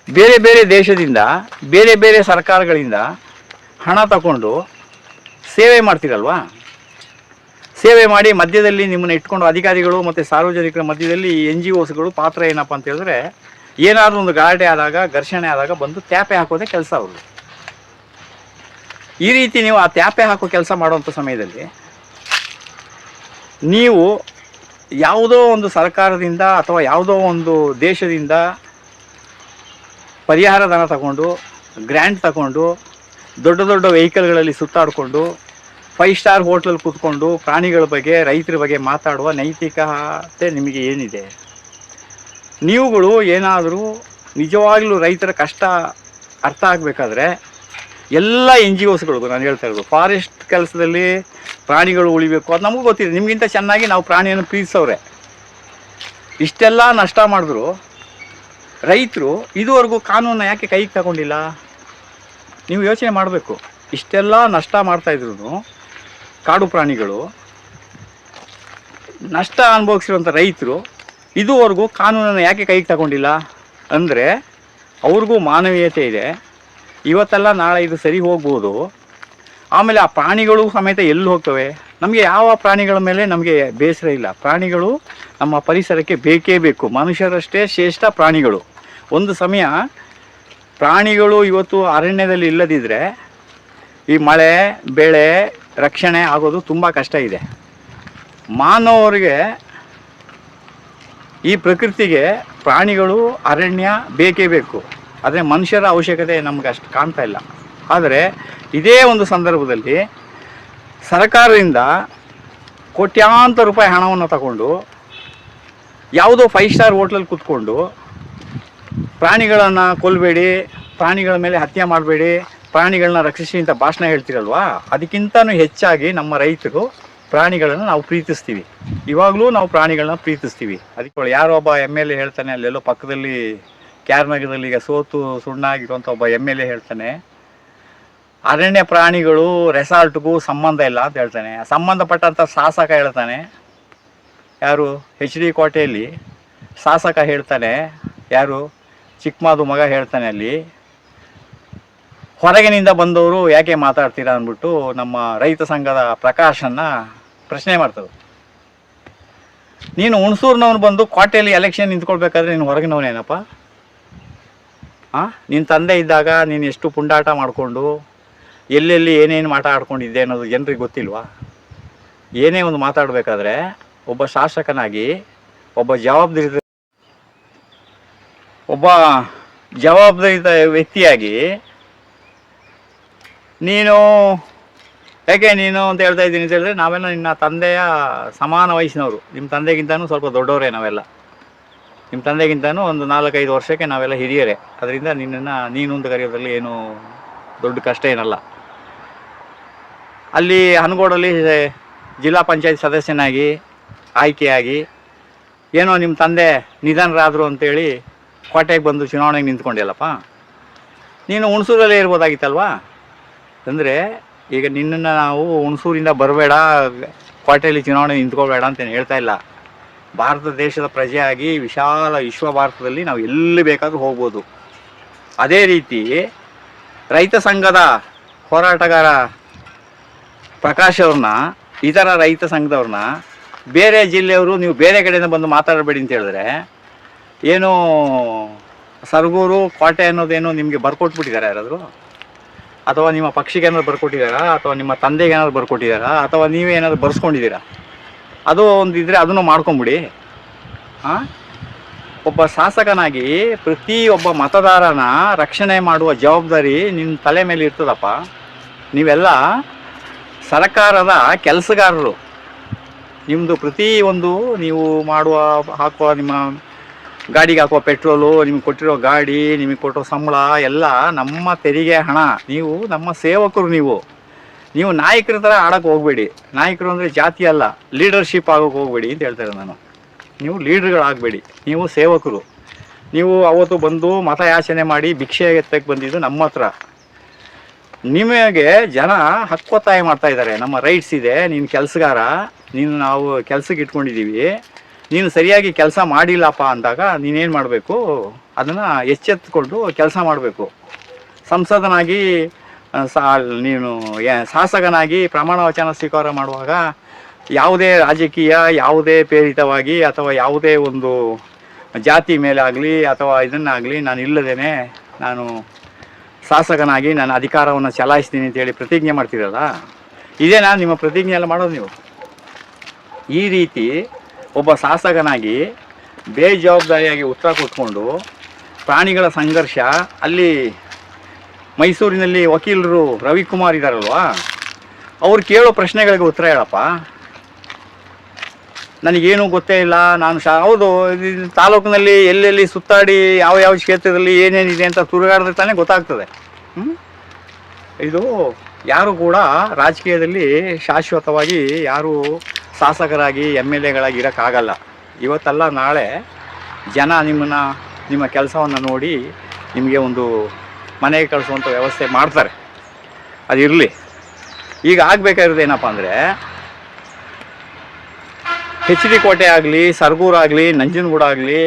ಬೇರೆ ಬೇರೆ ದೇಶದಿಂದ, ಬೇರೆ ಬೇರೆ ಸರ್ಕಾರಗಳಿಂದ ಹಣ ತಗೊಂಡು ಸೇವೆ ಮಾಡ್ತೀರಲ್ವಾ? ಸೇವೆ ಮಾಡಿ ಮಧ್ಯದಲ್ಲಿ ನಿಮ್ಮನ್ನು ಇಟ್ಕೊಂಡು ಅಧಿಕಾರಿಗಳು ಮತ್ತು ಸಾರ್ವಜನಿಕರ ಮಧ್ಯದಲ್ಲಿ ಎನ್ ಜಿ ಓಸ್ಗಳು ಪಾತ್ರ ಏನಪ್ಪ ಅಂತ ಹೇಳಿದ್ರೆ, ಏನಾದರೂ ಒಂದು ಗಲಾಟೆ ಆದಾಗ, ಘರ್ಷಣೆ ಆದಾಗ ಬಂದು ತ್ಯಾಪೆ ಹಾಕೋದೇ ಕೆಲಸ ಅವರು ಈ ರೀತಿ ನೀವು ಆ ತ್ಯಾಪೆ ಹಾಕೋ ಕೆಲಸ ಮಾಡುವಂಥ ಸಮಯದಲ್ಲಿ ನೀವು ಯಾವುದೋ ಒಂದು ಸರ್ಕಾರದಿಂದ ಅಥವಾ ಯಾವುದೋ ಒಂದು ದೇಶದಿಂದ ಪರಿಹಾರ ಧನ ತಗೊಂಡು, ಗ್ರ್ಯಾಂಟ್ ತಗೊಂಡು, ದೊಡ್ಡ ದೊಡ್ಡ ವೆಹಿಕಲ್ಗಳಲ್ಲಿ ಸುತ್ತಾಡಿಕೊಂಡು, ಫೈವ್ ಸ್ಟಾರ್ ಹೋಟ್ಲಲ್ಲಿ ಕೂತ್ಕೊಂಡು ಪ್ರಾಣಿಗಳ ಬಗ್ಗೆ, ರೈತರ ಬಗ್ಗೆ ಮಾತಾಡುವ ನೈತಿಕತೆ ನಿಮಗೆ ಏನಿದೆ? ನೀವುಗಳು ಏನಾದರೂ ನಿಜವಾಗಲೂ ರೈತರ ಕಷ್ಟ ಅರ್ಥ ಆಗಬೇಕಾದ್ರೆ ಎಲ್ಲ ಎನ್ ಜಿ ಒಸ್ಗಳಿಗೂ ನಾನು ಹೇಳ್ತಾ ಇರೋದು. ಫಾರೆಸ್ಟ್ ಕೆಲಸದಲ್ಲಿ ಪ್ರಾಣಿಗಳು ಉಳಿಬೇಕು. ಅದು ನಮಗೂ ಗೊತ್ತಿದೆ. ನಿಮಗಿಂತ ಚೆನ್ನಾಗಿ ನಾವು ಪ್ರಾಣಿಯನ್ನು ಪ್ರೀತಿಸೋರೆ ಇಷ್ಟೆಲ್ಲ ನಷ್ಟ ಮಾಡಿದ್ರು. ರೈತರು ಇದುವರೆಗೂ ಕಾನೂನನ್ನ ಯಾಕೆ ಕೈಗೆ ತಗೊಂಡಿಲ್ಲ? ನೀವು ಯೋಚನೆ ಮಾಡಬೇಕು. ಇಷ್ಟೆಲ್ಲ ನಷ್ಟ ಮಾಡ್ತಾಯಿದ್ರು ಕಾಡು ಪ್ರಾಣಿಗಳು ನಷ್ಟ ಅನುಭವಿಸಿರುವಂಥ ರೈತರು ಇದುವರೆಗೂ ಕಾನೂನನ್ನು ಯಾಕೆ ಕೈಗೆ ತಗೊಂಡಿಲ್ಲ? ಅಂದರೆ ಅವ್ರಿಗೂ ಮಾನವೀಯತೆ ಇದೆ. ಇವತ್ತೆಲ್ಲ ನಾಳೆ ಇದು ಸರಿ ಹೋಗ್ಬೋದು. ಆಮೇಲೆ ಆ ಪ್ರಾಣಿಗಳು ಸಮೇತ ಎಲ್ಲಿ ಹೋಗ್ತವೆ? ನಮಗೆ ಯಾವ ಪ್ರಾಣಿಗಳ ಮೇಲೆ ನಮಗೆ ಬೇಸರ ಇಲ್ಲ. ಪ್ರಾಣಿಗಳು ನಮ್ಮ ಪರಿಸರಕ್ಕೆ ಬೇಕೇ ಬೇಕು. ಮನುಷ್ಯರಷ್ಟೇ ಶ್ರೇಷ್ಠ ಪ್ರಾಣಿಗಳು. ಒಂದು ಸಮಯ ಪ್ರಾಣಿಗಳು ಇವತ್ತು ಅರಣ್ಯದಲ್ಲಿ ಇಲ್ಲದಿದ್ದರೆ ಈ ಮಳೆ, ಬೆಳೆ ರಕ್ಷಣೆ ಆಗೋದು ತುಂಬ ಕಷ್ಟ ಇದೆ. ಮಾನವರಿಗೆ ಈ ಪ್ರಕೃತಿಗೆ ಪ್ರಾಣಿಗಳು ಅರಣ್ಯ ಬೇಕೇ ಬೇಕು. ಆದರೆ ಮನುಷ್ಯರ ಅವಶ್ಯಕತೆ ನಮ್ಗೆ ಅಷ್ಟು ಕಾಣ್ತಾ ಇಲ್ಲ. ಆದರೆ ಇದೇ ಒಂದು ಸಂದರ್ಭದಲ್ಲಿ ಸರ್ಕಾರದಿಂದ ಕೋಟ್ಯಾಂತರ ರೂಪಾಯಿ ಹಣವನ್ನು ತಗೊಂಡು ಯಾವುದೋ ಫೈವ್ ಸ್ಟಾರ್ ಹೋಟ್ಲಲ್ಲಿ ಕೂತ್ಕೊಂಡು ಪ್ರಾಣಿಗಳನ್ನು ಕೊಲ್ಲಬೇಡಿ ಪ್ರಾಣಿಗಳ ಮೇಲೆ ಹತ್ಯೆ ಮಾಡಬೇಡಿ, ಪ್ರಾಣಿಗಳನ್ನ ರಕ್ಷಿಸಿ ಅಂತ ಭಾಷಣ ಹೇಳ್ತಿರಲ್ವಾ? ಅದಕ್ಕಿಂತನೂ ಹೆಚ್ಚಾಗಿ ನಮ್ಮ ರೈತರು ಪ್ರಾಣಿಗಳನ್ನು ನಾವು ಪ್ರೀತಿಸ್ತೀವಿ. ಇವಾಗಲೂ ನಾವು ಪ್ರಾಣಿಗಳನ್ನ ಪ್ರೀತಿಸ್ತೀವಿ. ಅದಕ್ಕೆ ಯಾರೋ ಒಬ್ಬ ಎಂ ಎಲ್ ಎ ಹೇಳ್ತಾನೆ, ಅಲ್ಲೆಲ್ಲೋ ಪಕ್ಕದಲ್ಲಿ ಕ್ಯಾರ್ನಗರದಲ್ಲಿ ಈಗ ಸೋತು ಸುಣ್ಣ ಆಗಿರುವಂಥ ಒಬ್ಬ ಎಂ ಎಲ್ ಎ ಹೇಳ್ತಾನೆ, ಅರಣ್ಯ ಪ್ರಾಣಿಗಳು ರೆಸಾರ್ಟ್ಗೂ ಸಂಬಂಧ ಇಲ್ಲ ಅಂತ ಹೇಳ್ತಾನೆ. ಸಂಬಂಧಪಟ್ಟಂಥ ಶಾಸಕ ಹೇಳ್ತಾನೆ. ಯಾರು? ಎಚ್ ಡಿ ಕೋಟೆಯಲ್ಲಿ ಶಾಸಕ ಹೇಳ್ತಾನೆ. ಯಾರು? ಚಿಕ್ಕಮಾದು ಮಗ ಹೇಳ್ತಾನೆ ಅಲ್ಲಿ. ಹೊರಗಿನಿಂದ ಬಂದವರು ಯಾಕೆ ಮಾತಾಡ್ತೀರಾ ಅಂದ್ಬಿಟ್ಟು ನಮ್ಮ ರೈತ ಸಂಘದ ಪ್ರಕಾಶನ್ನ ಪ್ರಶ್ನೆ ಮಾಡ್ತದೆ ನೀನು ಹುಣಸೂರಿನವನು ಬಂದು ಕೋಟೆಯಲ್ಲಿ ಎಲೆಕ್ಷನ್ ನಿಂತ್ಕೊಳ್ಬೇಕಾದ್ರೆ ನೀನು ಹೊರಗಿನವನೇನಪ್ಪ? ನಿನ್ನ ತಂದೆ ಇದ್ದಾಗ ನೀನು ಎಷ್ಟು ಪುಂಡಾಟ ಮಾಡಿಕೊಂಡು ಎಲ್ಲೆಲ್ಲಿ ಏನೇನು ಮಾಟ ಆಡ್ಕೊಂಡಿದ್ದೆ ಅನ್ನೋದು ಜನರಿಗೆ ಗೊತ್ತಿಲ್ವಾ? ಏನೇ ಒಂದು ಮಾತಾಡಬೇಕಾದ್ರೆ ಒಬ್ಬ ಶಾಸಕನಾಗಿ ಒಬ್ಬ ಜವಾಬ್ದಾರಿ ಒಬ್ಬ ಜವಾಬ್ದಾರಿತ ವ್ಯಕ್ತಿಯಾಗಿ ನೀನು ಯಾಕೆ ನೀನು ಅಂತ ಹೇಳ್ತಾ ಇದ್ದೀನಿ ಅಂತ ಹೇಳಿದ್ರೆ ನಾವೆಲ್ಲ ನಿನ್ನ ತಂದೆಯ ಸಮಾನ ವಯಸ್ಸಿನವರು. ನಿಮ್ಮ ತಂದೆಗಿಂತನೂ ಸ್ವಲ್ಪ ದೊಡ್ಡವರೇ ನಾವೆಲ್ಲ. ನಿಮ್ಮ ತಂದೆಗಿಂತನೂ ಒಂದು ನಾಲ್ಕೈದು ವರ್ಷಕ್ಕೆ ನಾವೆಲ್ಲ ಹಿರಿಯರೇ. ಅದರಿಂದ ನಿನ್ನನ್ನು ನೀನು ಅಂತ ಕರೆಯೋದ್ರಲ್ಲಿ ಏನು ದೊಡ್ಡ ಕಷ್ಟ ಏನಲ್ಲ. ಅಲ್ಲಿ ಹನಗೋಡಲ್ಲಿ ಜಿಲ್ಲಾ ಪಂಚಾಯತ್ ಸದಸ್ಯನಾಗಿ, ಆಯ್ಕೆಯಾಗಿ ಏನೋ ನಿಮ್ಮ ತಂದೆ ನಿಧನರಾದರು ಅಂತೇಳಿ ಕೋಟೆಗೆ ಬಂದು ಚುನಾವಣೆಗೆ ನಿಂತ್ಕೊಂಡಿಲ್ಲಪ್ಪ. ನೀನು ಹುಣಸೂರಲ್ಲೇ ಇರ್ಬೋದಾಗಿತ್ತಲ್ವಾ? ಅಂದರೆ ಈಗ ನಿನ್ನನ್ನು ನಾವು ಹುಣಸೂರಿಂದ ಬರಬೇಡ, ಕೋಟೆಯಲ್ಲಿ ಚುನಾವಣೆ ನಿಂತ್ಕೋಬೇಡ ಅಂತೇನು ಹೇಳ್ತಾ ಇಲ್ಲ. ಭಾರತ ದೇಶದ ಪ್ರಜೆಯಾಗಿ ವಿಶಾಲ ವಿಶ್ವ ಭಾರತದಲ್ಲಿ ನಾವು ಎಲ್ಲಿ ಬೇಕಾದರೂ ಹೋಗ್ಬೋದು. ಅದೇ ರೀತಿ ರೈತ ಸಂಘದ ಹೋರಾಟಗಾರ ಪ್ರಕಾಶ್ ಅವ್ರನ್ನ, ಇತರ ರೈತ ಸಂಘದವ್ರನ್ನ ಬೇರೆ ಜಿಲ್ಲೆಯವರು ನೀವು ಬೇರೆ ಕಡೆಯಿಂದ ಬಂದು ಮಾತಾಡಬೇಡಿ ಅಂತ ಹೇಳಿದ್ರೆ, ಏನು ಸರ್ಗೂರು, ಕೋಟೆ ಅನ್ನೋದೇನು ನಿಮಗೆ ಬರ್ಕೊಟ್ಬಿಟ್ಟಿದ್ದಾರೆ ಯಾರಾದರೂ? ಅಥವಾ ನಿಮ್ಮ ಪಕ್ಷಿಗೆ ಏನಾದ್ರು ಬರ್ಕೊಟ್ಟಿದ್ದಾರಾ? ಅಥವಾ ನಿಮ್ಮ ತಂದೆಗೆ ಏನಾದ್ರು ಬರ್ಕೊಟ್ಟಿದ್ದಾರಾ? ಅಥವಾ ನೀವೇ ಏನಾದ್ರು ಬರ್ಸ್ಕೊಂಡಿದ್ದೀರಾ? ಅದು ಒಂದು ಇದ್ರೆ ಅದನ್ನು ಮಾಡ್ಕೊಂಬಿಡಿ. ಹಾಂ ಒಬ್ಬ ಶಾಸಕನಾಗಿ ಒಬ್ಬ ಮತದಾರನ ರಕ್ಷಣೆ ಮಾಡುವ ಜವಾಬ್ದಾರಿ ನಿಮ್ಮ ತಲೆ ಮೇಲೆ ಇರ್ತದಪ್ಪ. ನೀವೆಲ್ಲ ಸರ್ಕಾರದ ಕೆಲಸಗಾರರು. ನಿಮ್ಮದು ಪ್ರತಿ ಒಂದು ನೀವು ಮಾಡುವ, ಹಾಕುವ ನಿಮ್ಮ ಗಾಡಿಗೆ ಹಾಕುವ ಪೆಟ್ರೋಲು, ನಿಮಗೆ ಕೊಟ್ಟಿರೋ ಗಾಡಿ, ನಿಮಗೆ ಕೊಟ್ಟಿರೋ ಸಂಬಳ, ಎಲ್ಲ ನಮ್ಮ ತೆರಿಗೆ ಹಣ. ನೀವು ನಮ್ಮ ಸೇವಕರು ನೀವು. ನೀವು ನಾಯಕರ ಥರ ಆಡೋಕೆ ಹೋಗಬೇಡಿ. ನಾಯಕರು ಅಂದರೆ ಜಾತಿ ಅಲ್ಲ ಲೀಡರ್ಶಿಪ್ ಆಗೋಕೆ ಹೋಗಬೇಡಿ ಅಂತ ಹೇಳ್ತಾರೆ ನಾನು. ನೀವು ಲೀಡ್ರ್ಗಳಾಗಬೇಡಿ ನೀವು ಸೇವಕರು. ನೀವು ಅವತ್ತು ಬಂದು ಮತಯಾಚನೆ ಮಾಡಿ ಭಿಕ್ಷೆ ಎತ್ತಕ್ಕೆ ಬಂದಿದ್ದು ನಮ್ಮ ಹತ್ರ. ನಿಮಗೆ ಜನ ಹಕ್ಕೊತ್ತಾಯ ಮಾಡ್ತಾ ಇದ್ದಾರೆ. ನಮ್ಮ ರೈಟ್ಸ್ ಇದೆ, ನೀನು ಕೆಲಸಗಾರ, ನೀನು ನಾವು ಕೆಲಸಕ್ಕೆ ಇಟ್ಕೊಂಡಿದ್ದೀವಿ. ನೀನು ಸರಿಯಾಗಿ ಕೆಲಸ ಮಾಡಿಲ್ಲಪ್ಪ ಅಂದಾಗ ನೀನೇನು ಮಾಡಬೇಕು? ಅದನ್ನು ಎಚ್ಚೆತ್ತುಕೊಂಡು ಕೆಲಸ ಮಾಡಬೇಕು. ಸಂಸದನಾಗಿ ಆ, ಸಾ ನೀನು ಶಾಸಕನಾಗಿ ಪ್ರಮಾಣ ವಚನ ಸ್ವೀಕಾರ ಮಾಡುವಾಗ ಯಾವುದೇ ರಾಜಕೀಯ ಯಾವುದೇ ಪ್ರೇರಿತವಾಗಿ ಅಥವಾ ಯಾವುದೇ ಒಂದು ಜಾತಿ ಮೇಲೆ ಆಗಲಿ ಅಥವಾ ಇದನ್ನಾಗಲಿ ನಾನು ಇಲ್ಲದೇನೆ ನಾನು ಶಾಸಕನಾಗಿ ನಾನು ಅಧಿಕಾರವನ್ನು ಚಲಾಯಿಸ್ತೀನಿ ಅಂತೇಳಿ ಪ್ರತಿಜ್ಞೆ ಮಾಡ್ತೀರಲ್ಲ ನಾನು ನಿಮ್ಮ ಪ್ರತಿಜ್ಞೆ ಎಲ್ಲ ಮಾಡೋದು ನೀವು. ಈ ರೀತಿ ಒಬ್ಬ ಶಾಸಕನಾಗಿ ಬೇಜವಾಬ್ದಾರಿಯಾಗಿ ಉತ್ತರ ಕೊಟ್ಕೊಂಡು ಪ್ರಾಣಿಗಳ ಸಂಘರ್ಷ ಅಲ್ಲಿ ಮೈಸೂರಿನಲ್ಲಿ ವಕೀಲರು ರವಿಕುಮಾರ್ ಇದ್ದಾರಲ್ವಾ ಅವ್ರು ಕೇಳೋ ಪ್ರಶ್ನೆಗಳಿಗೆ ಉತ್ತರ ಹೇಳಪ್ಪ. ನನಗೇನು ಗೊತ್ತೇ ಇಲ್ಲ. ನಾನು ಶಾ, ಹೌದು ತಾಲೂಕಿನಲ್ಲಿ ಎಲ್ಲೆಲ್ಲಿ ಸುತ್ತಾಡಿ ಯಾವ ಯಾವ ಕ್ಷೇತ್ರದಲ್ಲಿ ಏನೇನಿದೆ ಅಂತ ತುರುಗಾಡಿದ್ರೆ ತಾನೇ ಗೊತ್ತಾಗ್ತದೆ. ಹ್ಞೂ ಇದು ಯಾರು ಕೂಡ ರಾಜಕೀಯದಲ್ಲಿ ಶಾಶ್ವತವಾಗಿ ಯಾರು ಶಾಸಕರಾಗಿ ಎಂ ಎಲ್ ಎಗಳಾಗಿ ಇರೋಕ್ಕಾಗಲ್ಲ. ಇವತ್ತಲ್ಲ ನಾಳೆ ಜನ ನಿಮ್ಮನ್ನು, ನಿಮ್ಮ ಕೆಲಸವನ್ನು ನೋಡಿ ನಿಮಗೆ ಒಂದು ಮನೆಗೆ ಕಳಿಸುವಂಥ ವ್ಯವಸ್ಥೆ ಮಾಡ್ತಾರೆ. ಅದಿರಲಿ ಈಗ ಆಗಬೇಕಾಗಿರೋದು ಏನಪ್ಪ ಅಂದರೆ ಹೆಚ್ ಡಿ ಕೋಟೆ ಆಗಲಿ ಸರ್ಗೂರಾಗಲಿ ನಂಜನಗೂಡು ಆಗಲಿ,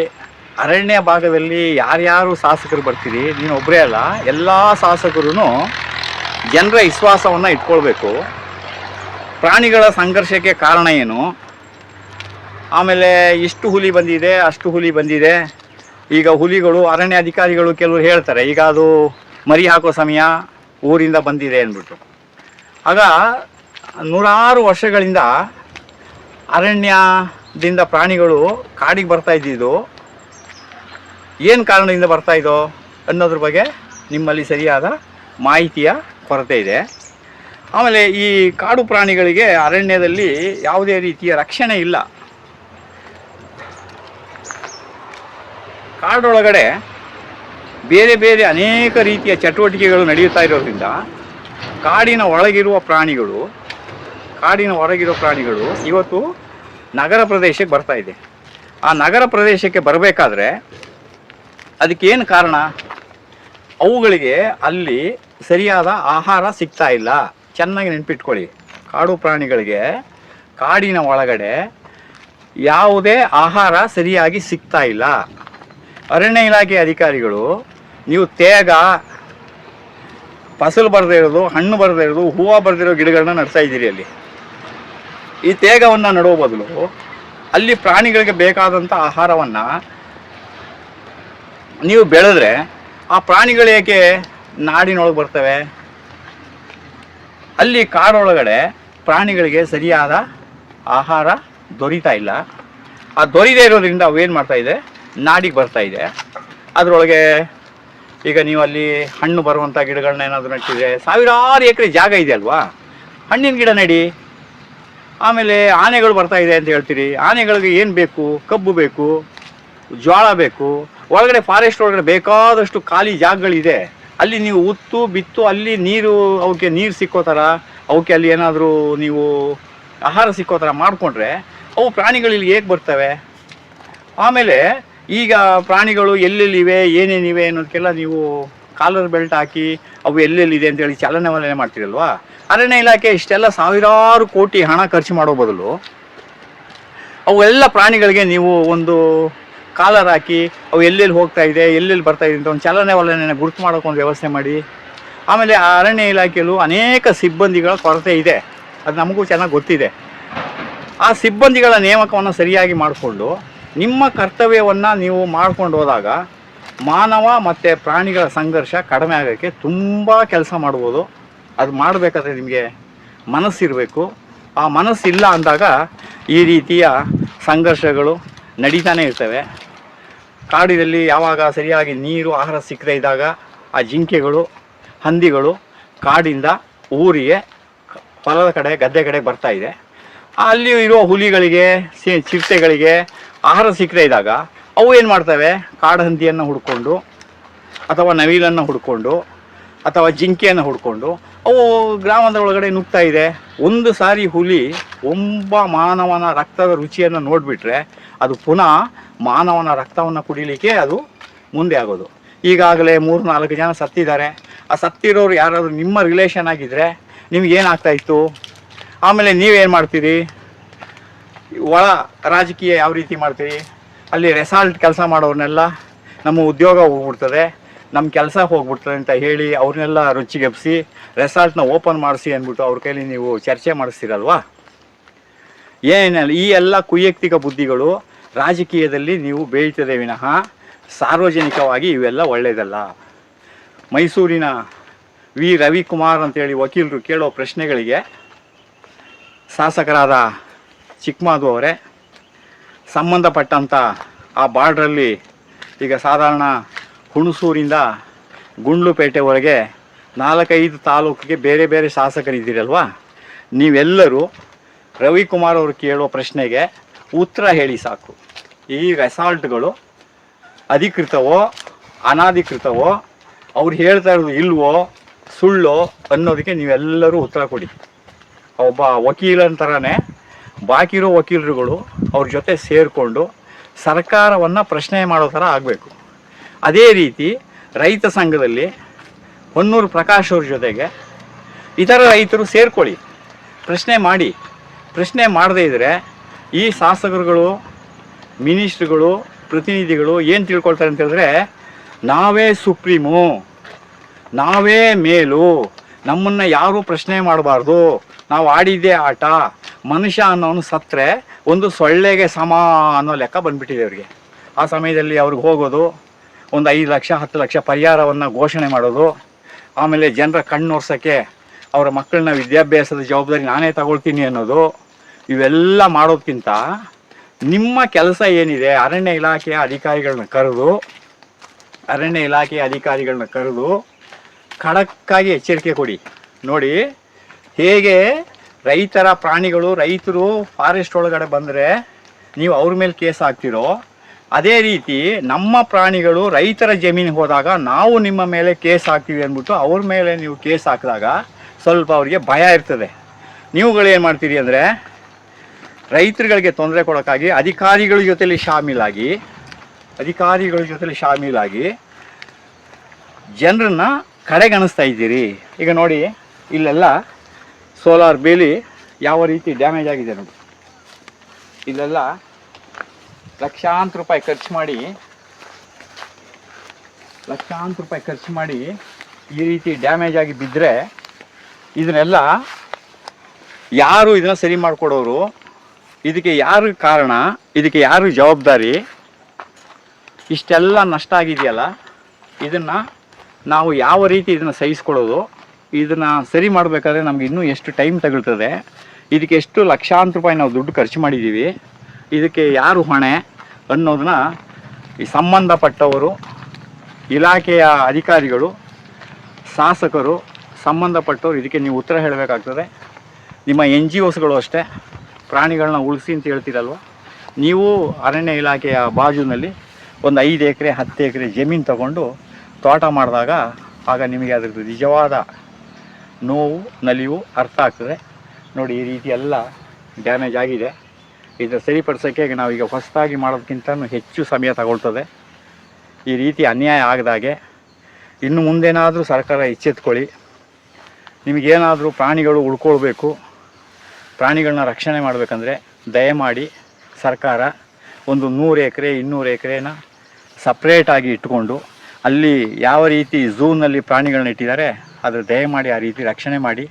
ಅರಣ್ಯ ಭಾಗದಲ್ಲಿ ಯಾರ್ಯಾರು ಶಾಸಕರು ಬರ್ತೀರಿ, ನೀನು ಒಬ್ಬರೇ ಅಲ್ಲ, ಎಲ್ಲ ಶಾಸಕರು ಜನರ ವಿಶ್ವಾಸವನ್ನು ಇಟ್ಕೊಳ್ಬೇಕು. ಪ್ರಾಣಿಗಳ ಸಂಘರ್ಷಕ್ಕೆ ಕಾರಣ ಏನು? ಆಮೇಲೆ ಇಷ್ಟು ಹುಲಿ ಬಂದಿದೆ, ಅಷ್ಟು ಹುಲಿ ಬಂದಿದೆ. ಈಗ ಹುಲಿಗಳು, ಅರಣ್ಯ ಅಧಿಕಾರಿಗಳು ಕೆಲವರು ಹೇಳ್ತಾರೆ, ಈಗ ಅದು ಮರಿ ಹಾಕೋ ಸಮಯ ಊರಿಂದ ಬಂದಿದೆ ಅಂದ್ಬಿಟ್ಟು. ಆಗ ನೂರಾರು ವರ್ಷಗಳಿಂದ ಅರಣ್ಯದಿಂದ ಪ್ರಾಣಿಗಳು ಕಾಡಿಗೆ ಬರ್ತಾ ಇದ್ದಿದ್ದು. ಏನು ಕಾರಣದಿಂದ ಬರ್ತಾ ಇದೋ ಅನ್ನೋದ್ರ ಬಗ್ಗೆ ನಿಮ್ಮಲ್ಲಿ ಸರಿಯಾದ ಮಾಹಿತಿಯ ಕೊರತೆ ಇದೆ. ಆಮೇಲೆ ಈ ಕಾಡು ಪ್ರಾಣಿಗಳಿಗೆ ಅರಣ್ಯದಲ್ಲಿ ಯಾವುದೇ ರೀತಿಯ ರಕ್ಷಣೆ ಇಲ್ಲ. ಕಾಡೊಳಗಡೆ ಬೇರೆ ಬೇರೆ ಅನೇಕ ರೀತಿಯ ಚಟುವಟಿಕೆಗಳು ನಡೆಯುತ್ತಾ ಇರೋದ್ರಿಂದ ಕಾಡಿನ ಒಳಗಿರುವ ಪ್ರಾಣಿಗಳು, ಕಾಡಿನ ಹೊರಗಿರೋ ಪ್ರಾಣಿಗಳು ಇವತ್ತು ನಗರ ಪ್ರದೇಶಕ್ಕೆ ಬರ್ತಾ ಇದೆ. ಆ ನಗರ ಪ್ರದೇಶಕ್ಕೆ ಬರಬೇಕಾದ್ರೆ ಅದಕ್ಕೇನು ಕಾರಣ? ಅವುಗಳಿಗೆ ಅಲ್ಲಿ ಸರಿಯಾದ ಆಹಾರ ಸಿಗ್ತಾ ಇಲ್ಲ. ಚೆನ್ನಾಗಿ ನೆನ್ಪಿಟ್ಕೊಳ್ಳಿ. ಕಾಡು ಪ್ರಾಣಿಗಳಿಗೆ ಕಾಡಿನ ಒಳಗಡೆ ಯಾವುದೇ ಆಹಾರ ಸರಿಯಾಗಿ ಸಿಗ್ತಾ ಇಲ್ಲ. ಅರಣ್ಯ ಇಲಾಖೆ ಅಧಿಕಾರಿಗಳು, ನೀವು ತೇಗ, ಫಸಲು ಬರದೇ ಇರೋದು, ಹಣ್ಣು ಬರದೇ ಇರೋದು, ಹೂವು ಬರದಿರೋ ಗಿಡಗಳನ್ನ ನಡೆಸ್ತಾ ಇದ್ದೀರಿ ಅಲ್ಲಿ. ಈ ತೇಗವನ್ನು ನಡುವ ಬದಲು ಅಲ್ಲಿ ಪ್ರಾಣಿಗಳಿಗೆ ಬೇಕಾದಂಥ ಆಹಾರವನ್ನು ನೀವು ಬೆಳೆದ್ರೆ ಆ ಪ್ರಾಣಿಗಳು ಏಕೆ ನಾಡಿನೊಳಗೆ ಬರ್ತವೆ? ಅಲ್ಲಿ ಕಾಡೊಳಗಡೆ ಪ್ರಾಣಿಗಳಿಗೆ ಸರಿಯಾದ ಆಹಾರ ದೊರೀತಾ ಇಲ್ಲ. ಆ ದೊರೀದೇ ಇರೋದ್ರಿಂದ ಅವು ಏನು ಮಾಡ್ತಾ ಇದೆ? ನಾಡಿಗೆ ಬರ್ತಾ ಇದೆ. ಅದರೊಳಗೆ ಈಗ ನೀವು ಅಲ್ಲಿ ಹಣ್ಣು ಬರುವಂಥ ಗಿಡಗಳನ್ನ ಏನಾದರೂ ನೆಟ್ಟಿದ್ರೆ ಸಾವಿರಾರು ಎಕರೆ ಜಾಗ ಇದೆ ಅಲ್ವಾ? ಹಣ್ಣಿನ ಗಿಡ ನಡಿ. ಆಮೇಲೆ ಆನೆಗಳು ಬರ್ತಾ ಇದೆ ಅಂತ ಹೇಳ್ತೀರಿ. ಆನೆಗಳಿಗೆ ಏನು ಬೇಕು? ಕಬ್ಬು ಬೇಕು ಜೋಳ ಬೇಕು. ಒಳಗಡೆ ಫಾರೆಸ್ಟ್ ಒಳಗಡೆ ಬೇಕಾದಷ್ಟು ಖಾಲಿ ಜಾಗಗಳಿದೆ. ಅಲ್ಲಿ ನೀವು ಉತ್ತು, ಬಿತ್ತು, ಅಲ್ಲಿ ನೀರು, ಅವಕ್ಕೆ ನೀರು ಸಿಕ್ಕೋ ಥರ ಅವಕ್ಕೆ ಅಲ್ಲಿ ಏನಾದರೂ ನೀವು ಆಹಾರ ಸಿಕ್ಕೋ ಥರ ಮಾಡಿಕೊಂಡ್ರೆ ಅವು ಪ್ರಾಣಿಗಳು ಇಲ್ಲಿ ಹೇಗೆ ಬರ್ತವೆ? ಆಮೇಲೆ ಈಗ ಪ್ರಾಣಿಗಳು ಎಲ್ಲೆಲ್ಲಿವೆ, ಏನೇನಿವೆ ಅನ್ನೋದಕ್ಕೆಲ್ಲ ನೀವು ಕಾಲರ್ ಬೆಲ್ಟ್ ಹಾಕಿ ಅವು ಎಲ್ಲೆಲ್ಲಿದೆ ಅಂತೇಳಿ ಚಾಲನೆ ವಲನೆ ಮಾಡ್ತೀರಲ್ವಾ? ಅರಣ್ಯ ಇಲಾಖೆ ಇಷ್ಟೆಲ್ಲ ಸಾವಿರಾರು ಕೋಟಿ ಹಣ ಖರ್ಚು ಮಾಡೋ ಬದಲು ಅವೆಲ್ಲ ಪ್ರಾಣಿಗಳಿಗೆ ನೀವು ಒಂದು ಕಾಲರ್ ಹಾಕಿ ಅವು ಎಲ್ಲೆಲ್ಲಿ ಹೋಗ್ತಾ ಇದೆ, ಎಲ್ಲೆಲ್ಲಿ ಬರ್ತಾ ಇದೆ ಅಂತ ಒಂದು ಚಲನೆ ವಲನೆ ಗುರುತು ಮಾಡೋಕ್ಕೊಂದು ವ್ಯವಸ್ಥೆ ಮಾಡಿ. ಆಮೇಲೆ ಆ ಅರಣ್ಯ ಇಲಾಖೆಯಲ್ಲೂ ಅನೇಕ ಸಿಬ್ಬಂದಿಗಳ ಕೊರತೆ ಇದೆ. ಅದು ನಮಗೂ ಚೆನ್ನಾಗಿ ಗೊತ್ತಿದೆ. ಆ ಸಿಬ್ಬಂದಿಗಳ ನೇಮಕವನ್ನು ಸರಿಯಾಗಿ ಮಾಡಿಕೊಂಡು ನಿಮ್ಮ ಕರ್ತವ್ಯವನ್ನು ನೀವು ಮಾಡ್ಕೊಂಡು ಹೋದಾಗ ಮಾನವ ಮತ್ತು ಪ್ರಾಣಿಗಳ ಸಂಘರ್ಷ ಕಡಿಮೆ ಆಗೋಕ್ಕೆ ತುಂಬ ಕೆಲಸ ಮಾಡ್ಬೋದು. ಅದು ಮಾಡಬೇಕಾದ್ರೆ ನಿಮಗೆ ಮನಸ್ಸಿರಬೇಕು. ಆ ಮನಸ್ಸಿಲ್ಲ ಅಂದಾಗ ಈ ರೀತಿಯ ಸಂಘರ್ಷಗಳು ನಡೀತಾನೆ ಇರ್ತವೆ. ಕಾಡಿನಲ್ಲಿ ಯಾವಾಗ ಸರಿಯಾಗಿ ನೀರು, ಆಹಾರ ಸಿಕ್ಕದೇ ಇದ್ದಾಗ ಆ ಜಿಂಕೆಗಳು, ಹಂದಿಗಳು ಕಾಡಿಂದ ಊರಿಗೆ ಹೊಲದ ಕಡೆ, ಗದ್ದೆ ಕಡೆ ಬರ್ತಾ ಇದೆ. ಅಲ್ಲಿ ಇರುವ ಹುಲಿಗಳಿಗೆ ಚಿರತೆಗಳಿಗೆ ಆಹಾರ ಸಿಕ್ಕದೆ ಇದ್ದಾಗ ಅವು ಏನು ಮಾಡ್ತವೆ? ಕಾಡಹಂದಿಯನ್ನು ಹುಡ್ಕೊಂಡು ಅಥವಾ ನವಿಲನ್ನು ಹುಡ್ಕೊಂಡು ಅಥವಾ ಜಿಂಕೆಯನ್ನು ಹುಡ್ಕೊಂಡು ಅವು ಗ್ರಾಮದ ಒಳಗಡೆ ನುಗ್ತಾ ಇದೆ. ಒಂದು ಸಾರಿ ಹುಲಿ ಒಬ್ಬ ಮಾನವನ ರಕ್ತದ ರುಚಿಯನ್ನು ನೋಡಿಬಿಟ್ರೆ ಅದು ಪುನಃ ಮಾನವನ ರಕ್ತವನ್ನು ಕುಡಿಲಿಕ್ಕೆ ಅದು ಮುಂದೆ ಆಗೋದು. ಈಗಾಗಲೇ ಮೂರು ನಾಲ್ಕು ಜನ ಸತ್ತಿದ್ದಾರೆ. ಆ ಸತ್ತಿರೋರು ಯಾರಾದರೂ ನಿಮ್ಮ ರಿಲೇಷನ್ ಆಗಿದ್ದರೆ ನಿಮ್ಗೆ ಏನಾಗ್ತಾ ಇತ್ತು? ಆಮೇಲೆ ನೀವೇನು ಮಾಡ್ತೀರಿ? ಒಳ ರಾಜಕೀಯ ಯಾವ ರೀತಿ ಮಾಡ್ತೀರಿ? ಅಲ್ಲಿ ರೆಸಾಲ್ಟ್ ಕೆಲಸ ಮಾಡೋರನ್ನೆಲ್ಲ ನಮ್ಮ ಉದ್ಯೋಗ ಹೋಗ್ಬಿಡ್ತದೆ ನಮ್ಮ ಕೆಲಸ ಹೋಗ್ಬಿಡ್ತದೆ ಅಂತ ಹೇಳಿ ಅವ್ರನ್ನೆಲ್ಲ ರುಚಿಗೆಪ್ಸಿ ರೆಸಾರ್ಟ್ನ ಓಪನ್ ಮಾಡಿಸಿ ಅಂದ್ಬಿಟ್ಟು ಅವ್ರ ಕೈಲಿ ನೀವು ಚರ್ಚೆ ಮಾಡಿಸ್ತೀರಲ್ವಾ? ಏನಲ್ಲ, ಈ ಎಲ್ಲ ಕುಯಕ್ತಿಕ ಬುದ್ಧಿಗಳು ರಾಜಕೀಯದಲ್ಲಿ ನೀವು ಬೇಯ್ತದೆ ವಿನಃ ಸಾರ್ವಜನಿಕವಾಗಿ ಇವೆಲ್ಲ ಒಳ್ಳೆಯದಲ್ಲ ಮೈಸೂರಿನ ವಿ ರವಿಕುಮಾರ್ ಅಂತೇಳಿ ವಕೀಲರು ಕೇಳೋ ಪ್ರಶ್ನೆಗಳಿಗೆ ಶಾಸಕರಾದ ಚಿಕ್ಕಮಾದು ಅವರೇ ಸಂಬಂಧಪಟ್ಟಂಥ ಆ ಬಾರ್ಡ್ರಲ್ಲಿ ಈಗ ಸಾಧಾರಣ ಹುಣಸೂರಿಂದ ಗುಂಡ್ಲುಪೇಟೆವರೆಗೆ ನಾಲ್ಕೈದು ತಾಲೂಕಿಗೆ ಬೇರೆ ಬೇರೆ ಶಾಸಕರಿದ್ದೀರಲ್ವಾ? ನೀವೆಲ್ಲರೂ ರವಿಕುಮಾರ್ ಅವರು ಕೇಳೋ ಪ್ರಶ್ನೆಗೆ ಉತ್ತರ ಹೇಳಿ ಸಾಕು. ಈ ರೆಸಾರ್ಟ್ಗಳು ಅಧಿಕೃತವೋ ಅನಾಧಿಕೃತವೋ ಅವ್ರು ಹೇಳ್ತಾ ಇರೋದು ಇಲ್ವೋ ಸುಳ್ಳೋ ಅನ್ನೋದಕ್ಕೆ ನೀವೆಲ್ಲರೂ ಉತ್ತರ ಕೊಡಿ. ಒಬ್ಬ ವಕೀಲನ ಥರನೇ ಬಾಕಿ ಇರೋ ವಕೀಲರುಗಳು ಅವ್ರ ಜೊತೆ ಸೇರಿಕೊಂಡು ಸರ್ಕಾರವನ್ನು ಪ್ರಶ್ನೆ ಮಾಡೋ ಥರ ಆಗಬೇಕು. ಅದೇ ರೀತಿ ರೈತ ಸಂಘದಲ್ಲಿ ಹೊನ್ನೂರು ಪ್ರಕಾಶ್ ಅವ್ರ ಜೊತೆಗೆ ಇತರ ರೈತರು ಸೇರ್ಕೊಳ್ಳಿ. ಪ್ರಶ್ನೆ ಮಾಡಿ. ಪ್ರಶ್ನೆ ಮಾಡದೇ ಇದ್ದರೆ ಈ ಶಾಸಕರುಗಳು, ಮಿನಿಸ್ಟ್ರುಗಳು, ಪ್ರತಿನಿಧಿಗಳು ಏನು ತಿಳ್ಕೊಳ್ತಾರೆ ಅಂತೇಳಿದ್ರೆ ನಾವೇ ಸುಪ್ರೀಮು, ನಾವೇ ಮೇಲು, ನಮ್ಮನ್ನು ಯಾರೂ ಪ್ರಶ್ನೆ ಮಾಡಬಾರ್ದು. ನಾವು ಆಡಿದ್ದೇ ಆಟ, ಮನುಷ್ಯ ಅನ್ನೋನು ಸತ್ತರೆ ಒಂದು ಸೊಳ್ಳೆಗೆ ಸಮ ಅನ್ನೋ ಲೆಕ್ಕ ಬಂದ್ಬಿಟ್ಟಿದೆ ಅವ್ರಿಗೆ. ಆ ಸಮಯದಲ್ಲಿ ಅವ್ರಿಗೆ ಹೋಗೋದು, ಒಂದು ಐದು ಲಕ್ಷ, ಹತ್ತು ಲಕ್ಷ ಪರಿಹಾರವನ್ನು ಘೋಷಣೆ ಮಾಡೋದು, ಆಮೇಲೆ ಜನರ ಕಣ್ಣೋರ್ಸೋಕ್ಕೆ ಅವರ ಮಕ್ಕಳನ್ನ ವಿದ್ಯಾಭ್ಯಾಸದ ಜವಾಬ್ದಾರಿ ನಾನೇ ತಗೊಳ್ತೀನಿ ಅನ್ನೋದು, ಇವೆಲ್ಲ ಮಾಡೋದಕ್ಕಿಂತ ನಿಮ್ಮ ಕೆಲಸ ಏನಿದೆ, ಅರಣ್ಯ ಇಲಾಖೆಯ ಅಧಿಕಾರಿಗಳನ್ನ ಕರೆದು, ಅರಣ್ಯ ಇಲಾಖೆಯ ಅಧಿಕಾರಿಗಳನ್ನ ಕರೆದು, ಖಡಕ್ಕಾಗಿ ಎಚ್ಚರಿಕೆ ಕೊಡಿ. ನೋಡಿ ಹೇಗೆ ರೈತರ ಪ್ರಾಣಿಗಳು, ರೈತರು ಫಾರೆಸ್ಟ್ ಒಳಗಡೆ ಬಂದರೆ ನೀವು ಅವ್ರ ಮೇಲೆ ಕೇಸ್ ಹಾಕ್ತಿರೋ, ಅದೇ ರೀತಿ ನಮ್ಮ ಪ್ರಾಣಿಗಳು ರೈತರ ಜಮೀನಿಗೆ ಹೋದಾಗ ನಾವು ನಿಮ್ಮ ಮೇಲೆ ಕೇಸ್ ಹಾಕ್ತೀವಿ ಅಂದ್ಬಿಟ್ಟು ಅವ್ರ ಮೇಲೆ ನೀವು ಕೇಸ್ ಹಾಕಿದಾಗ ಸ್ವಲ್ಪ ಅವರಿಗೆ ಭಯ ಇರ್ತದೆ. ನೀವುಗಳು ಏನು ಮಾಡ್ತೀರಿ ಅಂದರೆ, ರೈತರುಗಳಿಗೆ ತೊಂದರೆ ಕೊಡೋಕ್ಕಾಗಿ ಅಧಿಕಾರಿಗಳ ಜೊತೆಲಿ ಶಾಮೀಲಾಗಿ, ಅಧಿಕಾರಿಗಳ ಜೊತೆಲಿ ಶಾಮೀಲಾಗಿ ಜನರನ್ನ ಕಡೆಗಣಿಸ್ತಾ ಇದ್ದೀರಿ. ಈಗ ನೋಡಿ, ಇಲ್ಲೆಲ್ಲ ಸೋಲಾರ್ ಬೇಲಿ ಯಾವ ರೀತಿ ಡ್ಯಾಮೇಜ್ ಆಗಿದೆ ನೋಡಿ. ಇಲ್ಲೆಲ್ಲ ಲಕ್ಷಾಂತರ ರೂಪಾಯಿ ಖರ್ಚು ಮಾಡಿ, ಲಕ್ಷಾಂತರ ರೂಪಾಯಿ ಖರ್ಚು ಮಾಡಿ ಈ ರೀತಿ ಡ್ಯಾಮೇಜ್ ಆಗಿ ಬಿದ್ದರೆ ಇದನ್ನೆಲ್ಲ ಯಾರು ಇದನ್ನ ಸರಿ ಮಾಡಿಕೊಡೋರು, ಇದಕ್ಕೆ ಯಾರು ಕಾರಣ, ಇದಕ್ಕೆ ಯಾರು ಜವಾಬ್ದಾರಿ, ಇಷ್ಟೆಲ್ಲ ನಷ್ಟ ಆಗಿದೆಯಲ್ಲ, ಇದನ್ನು ನಾವು ಯಾವ ರೀತಿ ಇದನ್ನು ಸಹಿಸ್ಕೊಳ್ಳೋದು ಇದನ್ನು ಸರಿ ಮಾಡಬೇಕಾದ್ರೆ ನಮ್ಗೆ ಇನ್ನೂ ಎಷ್ಟು ಟೈಮ್ ತಗೊಳ್ತದೆ. ಇದಕ್ಕೆ ಎಷ್ಟು ಲಕ್ಷಾಂತರ ರೂಪಾಯಿ ನಾವು ದುಡ್ಡು ಖರ್ಚು ಮಾಡಿದ್ದೀವಿ ಇದಕ್ಕೆ ಯಾರು ಹೊಣೆ ಅನ್ನೋದನ್ನ ಈ ಸಂಬಂಧಪಟ್ಟವರು, ಇಲಾಖೆಯ ಅಧಿಕಾರಿಗಳು, ಶಾಸಕರು, ಸಂಬಂಧಪಟ್ಟವರು ಇದಕ್ಕೆ ನೀವು ಉತ್ತರ ಹೇಳಬೇಕಾಗ್ತದೆ. ನಿಮ್ಮ ಎನ್ ಜಿ ಓಸ್ಗಳು ಅಷ್ಟೇ, ಪ್ರಾಣಿಗಳನ್ನ ಉಳಿಸಿ ಅಂತ ಹೇಳ್ತೀರಲ್ವ? ನೀವು ಅರಣ್ಯ ಇಲಾಖೆಯ ಬಾಜುನಲ್ಲಿ ಒಂದು ಐದು ಎಕರೆ, ಹತ್ತು ಎಕರೆ ಜಮೀನು ತಗೊಂಡು ತೋಟ ಮಾಡಿದಾಗ, ಆಗ ನಿಮಗೆ ಅದ್ರದ್ದು ನಿಜವಾದ ನೋವು, ನಲಿವು ಅರ್ಥ ಆಗ್ತದೆ. ನೋಡಿ, ಈ ರೀತಿ ಎಲ್ಲ ಡ್ಯಾಮೇಜ್ ಆಗಿದೆ. ಇದನ್ನು ಸರಿಪಡಿಸೋಕ್ಕೆ ನಾವೀಗ ಹೊಸದಾಗಿ ಮಾಡೋದಕ್ಕಿಂತ ಹೆಚ್ಚು ಸಮಯ ತಗೊಳ್ತದೆ. ಈ ರೀತಿ ಅನ್ಯಾಯ ಆಗದಾಗೆ ಇನ್ನು ಮುಂದೇನಾದರೂ ಸರ್ಕಾರ ಎಚ್ಚೆತ್ಕೊಳ್ಳಿ. ನಿಮಗೇನಾದರೂ ಪ್ರಾಣಿಗಳು ಉಳ್ಕೊಳ್ಬೇಕು, ಪ್ರಾಣಿಗಳನ್ನ ರಕ್ಷಣೆ ಮಾಡಬೇಕಂದ್ರೆ ದಯಮಾಡಿ ಸರ್ಕಾರ ಒಂದು ನೂರು ಎಕರೆ, ಇನ್ನೂರು ಎಕರೆನ ಸಪ್ರೇಟಾಗಿ ಇಟ್ಕೊಂಡು ಅಲ್ಲಿ ಯಾವ ರೀತಿ ಝೂನಲ್ಲಿ ಪ್ರಾಣಿಗಳನ್ನ ಇಟ್ಟಿದ್ದಾರೆ ಅದ್ರ ದಯಮಾಡಿ ಆ ರೀತಿ ರಕ್ಷಣೆ ಮಾಡಿ,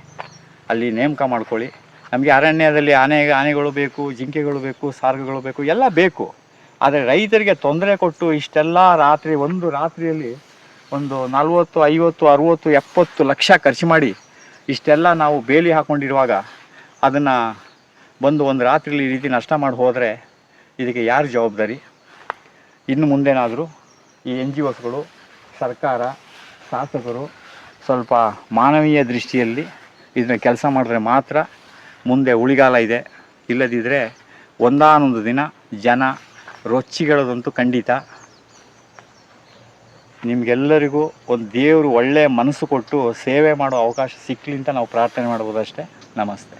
ಅಲ್ಲಿ ನೇಮಕ ಮಾಡ್ಕೊಳ್ಳಿ. ನಮಗೆ ಅರಣ್ಯದಲ್ಲಿ ಆನೆ, ಆನೆಗಳು ಬೇಕು, ಜಿಂಕೆಗಳು ಬೇಕು, ಸಾರ್ಗಗಳು ಬೇಕು, ಎಲ್ಲ ಬೇಕು. ಆದರೆ ರೈತರಿಗೆ ತೊಂದರೆ ಕೊಟ್ಟು ಇಷ್ಟೆಲ್ಲ ರಾತ್ರಿ, ಒಂದು ರಾತ್ರಿಯಲ್ಲಿ ಒಂದು ನಲ್ವತ್ತು, ಐವತ್ತು, ಅರುವತ್ತು, ಎಪ್ಪತ್ತು ಲಕ್ಷ ಖರ್ಚು ಮಾಡಿ ಇಷ್ಟೆಲ್ಲ ನಾವು ಬೇಲಿ ಹಾಕ್ಕೊಂಡಿರುವಾಗ ಅದನ್ನು ಬಂದು ಒಂದು ರಾತ್ರಿಯಲ್ಲಿ ಈ ರೀತಿ ನಷ್ಟ ಮಾಡಿ ಹೋದರೆ ಇದಕ್ಕೆ ಯಾರು ಜವಾಬ್ದಾರಿ? ಇನ್ನು ಮುಂದೇನಾದರೂ ಈ ಎನ್ ಜಿ ಒಸ್ಗಳು, ಸರ್ಕಾರ, ಶಾಸಕರು ಸ್ವಲ್ಪ ಮಾನವೀಯ ದೃಷ್ಟಿಯಲ್ಲಿ ಇದನ್ನ ಕೆಲಸ ಮಾಡಿದ್ರೆ ಮಾತ್ರ ಮುಂದೆ ಉಳಿಗಾಲ ಇದೆ. ಇಲ್ಲದಿದ್ದರೆ ಒಂದಾನೊಂದು ದಿನ ಜನ ರೊಚ್ಚಿಗಳದಂತೂ ಖಂಡಿತ. ನಿಮಗೆಲ್ಲರಿಗೂ ಒಂದು ದೇವರು ಒಳ್ಳೆಯ ಮನಸ್ಸು ಕೊಟ್ಟು ಸೇವೆ ಮಾಡೋ ಅವಕಾಶ ಸಿಕ್ಕಲಿ ಅಂತ ನಾವು ಪ್ರಾರ್ಥನೆ ಮಾಡ್ಬೋದಷ್ಟೇ. ನಮಸ್ತೆ.